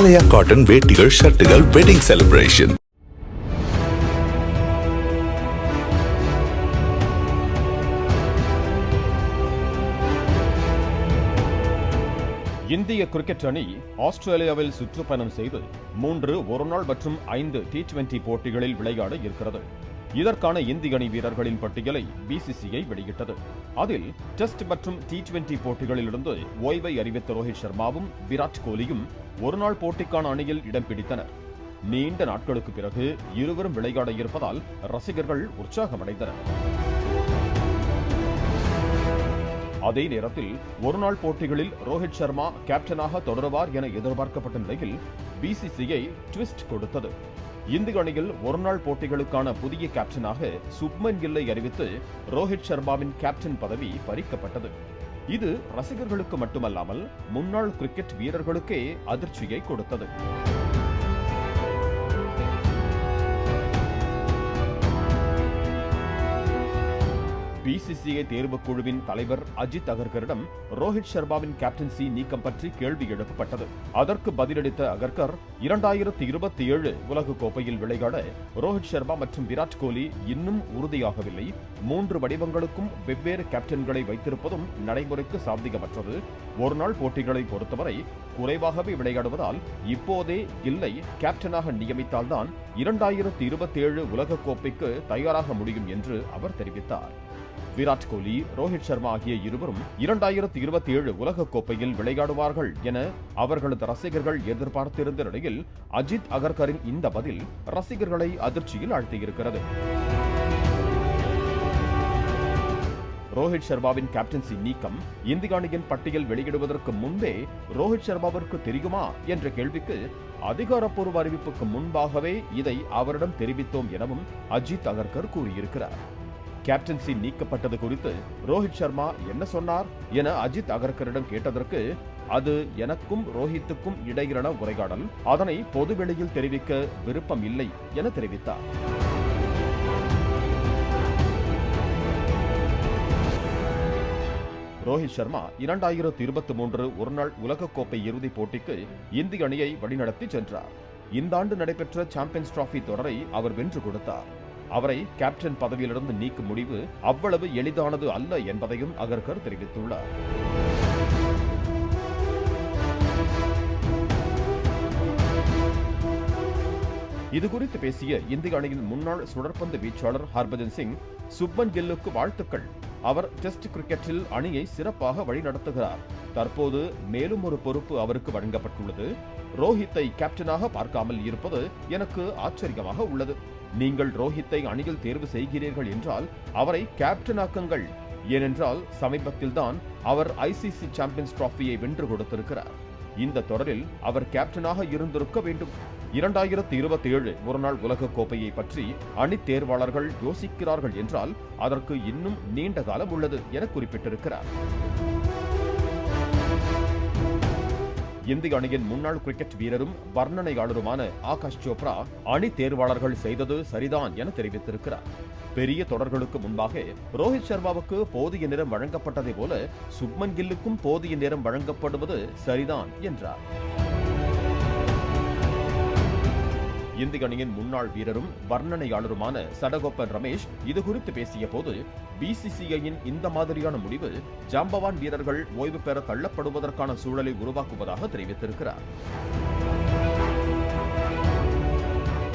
ஆலயா cotton வேட்டிகள் ஷர்ட்டுகள் wedding celebration இந்திய கிரிக்கெட் அணி ஆஸ்திரேலியாவில் சுற்றுப்பயணம் செய்து மூன்று ஒருநாள் மற்றும் ஐந்து டி டுவெண்டி போட்டிகளில் விளையாட இருக்கிறது. இதற்கான இந்திய அணி வீரர்களின் பட்டியலை பிசிசிஐ வெளியிட்டது. அதில் டெஸ்ட் மற்றும் டி டுவெண்டி போட்டிகளிலிருந்து ஓய்வை அறிவித்த ரோஹித் சர்மாவும் விராட் கோலியும் ஒருநாள் போட்டிக்கான அணியில் இடம் பிடித்தனர். நீண்ட நாட்களுக்கு பிறகு இருவரும் விளையாட இருப்பதால் ரசிகர்கள் உற்சாகமடைந்தனர். அதே நேரத்தில் ஒருநாள் போட்டிகளில் ரோஹித் சர்மா கேப்டனாக தொடருவார் என எதிர்பார்க்கப்பட்ட நிலையில் பிசிசிஐ ட்விஸ்ட் கொடுத்தது. இந்திய அணியில் ஒருநாள் போட்டிகளுக்கான புதிய கேப்டனாக சுப்மன் கில்லை அறிவித்து ரோஹித் சர்மாவின் கேப்டன் பதவி பறிக்கப்பட்டது. இது ரசிகர்களுக்கு மட்டுமல்லாமல் முன்னாள் கிரிக்கெட் வீரர்களுக்கே அதிர்ச்சியை கொடுத்தது. பிசிசிஐ தேர்வுக் குழுவின் தலைவர் அஜித் அகர்கரிடம் ரோஹித் சர்மாவின் கேப்டன்சி நீக்கம் பற்றி கேள்வி எழுப்பப்பட்டது. அதற்கு பதிலளித்த அகர்கர் இரண்டாயிரத்தி இருபத்தி ஏழு உலக கோப்பையில் விளையாட ரோஹித் சர்மா மற்றும் விராட் கோலி இன்னும் உறுதியாகவில்லை. மூன்று வடிவங்களுக்கும் வெவ்வேறு கேப்டன்களை வைத்திருப்பதும் நடைமுறைக்கு சாத்தியமற்றது. ஒருநாள் போட்டிகளை பொறுத்தவரை குறைவாகவே விளையாடுவதால் இப்போதே இல்லை. கேப்டனாக நியமித்தால்தான் இரண்டாயிரத்தி இருபத்தி ஏழு உலகக்கோப்பைக்கு தயாராக முடியும் என்று அவர் தெரிவித்தார். விராட் கோலி ரோஹித் சர்மா ஆகிய இருவரும் இரண்டாயிரத்தி இருபத்தி ஏழு உலக கோப்பையில் விளையாடுவார்கள் என அவர்களது ரசிகர்கள் எதிர்பார்த்திருந்த நிலையில் அஜித் அகர்கரின் இந்த பதில் ரசிகர்களை அதிர்ச்சியில் ஆழ்த்தியிருக்கிறது. ரோஹித் சர்மாவின் கேப்டன்சி நீக்கம் இந்திய அணியின் பட்டியல் வெளியிடுவதற்கு முன்பே ரோஹித் சர்மாவிற்கு தெரியுமா என்ற கேள்விக்கு அதிகாரப்பூர்வ அறிவிப்புக்கு முன்பாகவே இதை அவரிடம் தெரிவித்தோம் எனவும் அஜித் அகர்கர் கூறியிருக்கிறார். கேப்டன்சி நீக்கப்பட்டது குறித்து ரோஹித் சர்மா என்ன சொன்னார் என அஜித் அகர்கரிடம் கேட்டதற்கு அது எனக்கும் ரோஹித்துக்கும் இடையிலான உரையாடல். அதனை பொதுவெளியில் தெரிவிக்க விருப்பம் இல்லை என தெரிவித்தார். ரோஹித் சர்மா இரண்டாயிரத்தி இருபத்தி மூன்று ஒருநாள் உலகக்கோப்பை இறுதிப் போட்டிக்கு இந்திய அணியை வழிநடத்தி சென்றார். இந்த ஆண்டு நடைபெற்ற சாம்பியன்ஸ் டிராபி தொடரை அவர் வென்று கொடுத்தார். அவரை கேப்டன் பதவியிலிருந்து நீக்கும் முடிவு அவ்வளவு எளிதானது அல்ல என்பதையும் அகர்கர் தெரிவித்துள்ளார். இதுகுறித்து பேசிய இந்திய அணியின் முன்னாள் சுழற்பந்து வீச்சாளர் ஹர்பஜன் சிங் சுப்மன் கில்லுக்கு வாழ்த்துக்கள். அவர் டெஸ்ட் கிரிக்கெட்டில் அணியை சிறப்பாக வழிநடத்துகிறார். தற்போது மேலும் ஒரு பொறுப்பு அவருக்கு வழங்கப்பட்டுள்ளது. ரோஹித்தை கேப்டனாக பார்க்காமல் இருப்பது எனக்கு ஆச்சரியமாக உள்ளது. நீங்கள் ரோஹித்தை அணியில் தேர்வு செய்கிறீர்கள் என்றால் அவரை கேப்டனாக்குங்கள் ஏனென்றால் சமீபத்தில்தான் அவர் ஐசிசி சாம்பியன்ஸ் டிராஃபியை வென்று கொடுத்திருக்கிறார். இந்த தொடரில் அவர் கேப்டனாக இருந்திருக்க வேண்டும். இரண்டாயிரத்தி இருபத்தி ஏழு ஒருநாள் உலக கோப்பையை பற்றி அணி தேர்வாளர்கள் யோசிக்கிறார்கள் என்றால் அதற்கு இன்னும் நீண்ட காலம் உள்ளது என குறிப்பிட்டிருக்கிறார். இந்திய அணியின் முன்னாள் கிரிக்கெட் வீரரும் வர்ணனையாளருமான ஆகாஷ் சோப்ரா அணி தேர்வாளர்கள் செய்தது சரிதான் என தெரிவித்திருக்கிறார். பெரிய தொடர்களுக்கு முன்பாக ரோஹித் சர்மாவுக்கு போதிய நேரம் வழங்கப்பட்டதை போல சுப்மன் கில்லுக்கும் போதிய நேரம் வழங்கப்படுவது சரிதான் என்றார். இந்திய அணியின் முன்னாள் வீரரும் வர்ணனையாளருமான சடகோப்பன் ரமேஷ் இது குறித்து பேசிய போது பிசிசிஐயின் இந்த மாதிரியான முடிவு ஜாம்பவான் வீரர்கள் ஓய்வு பெற தள்ளப்படுவதற்கான சூழலை உருவாக்குவதாக தெரிவித்திருக்கிறார்.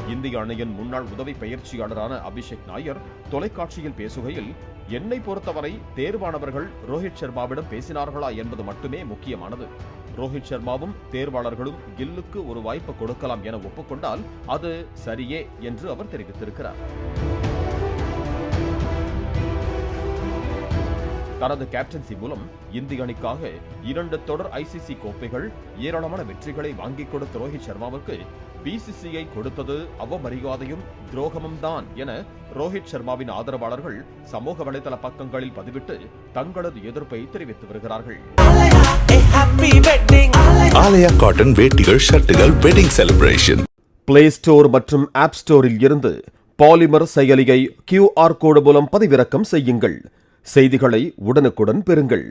இந்திய அணியின் முன்னாள் உதவி பயிற்சியாளரான அபிஷேக் நாயர் தொலைக்காட்சியில் பேசுகையில் என்னை பொறுத்தவரை தேர்வானவர்கள் ரோஹித் சர்மாவிடம் பேசினார்களா என்பது மட்டுமே முக்கியமானது. ரோஹித் சர்மாவும் தேர்வாளர்களும் கில்லுக்கு ஒரு வாய்ப்பு கொடுக்கலாம் என ஒப்புக்கொண்டால் அது சரியே என்று அவர் தெரிவித்திருக்கிறார். தனது கேப்டன்சி மூலம் இந்திய அணிக்காக இரண்டு தொடர் ஐசிசி கோப்பைகள் ஏராளமான வெற்றிகளை வாங்கிக் கொடுத்த ரோஹித் சர்மாவுக்கு பிசிசிஐ கொடுத்தது அவமரியாதையும் துரோகமும் தான் என ரோஹித் சர்மாவின் ஆதரவாளர்கள் சமூக வலைதள பக்கங்களில் பதிவிட்டு தங்களது எதிர்ப்பை தெரிவித்து வருகிறார்கள். ஆலயா காட்டன் வேட்டிகள் ஷர்ட்டுகள் வெட்டிங் செலிப்ரேஷன் பிளே ஸ்டோர் மற்றும் ஆப் ஸ்டோரில் இருந்து பாலிமர் செயலியை கியூஆர் கோடு மூலம் பதிவிறக்கம் செய்யுங்கள். செய்திகளை உடனுக்குடன் பெறுங்கள்.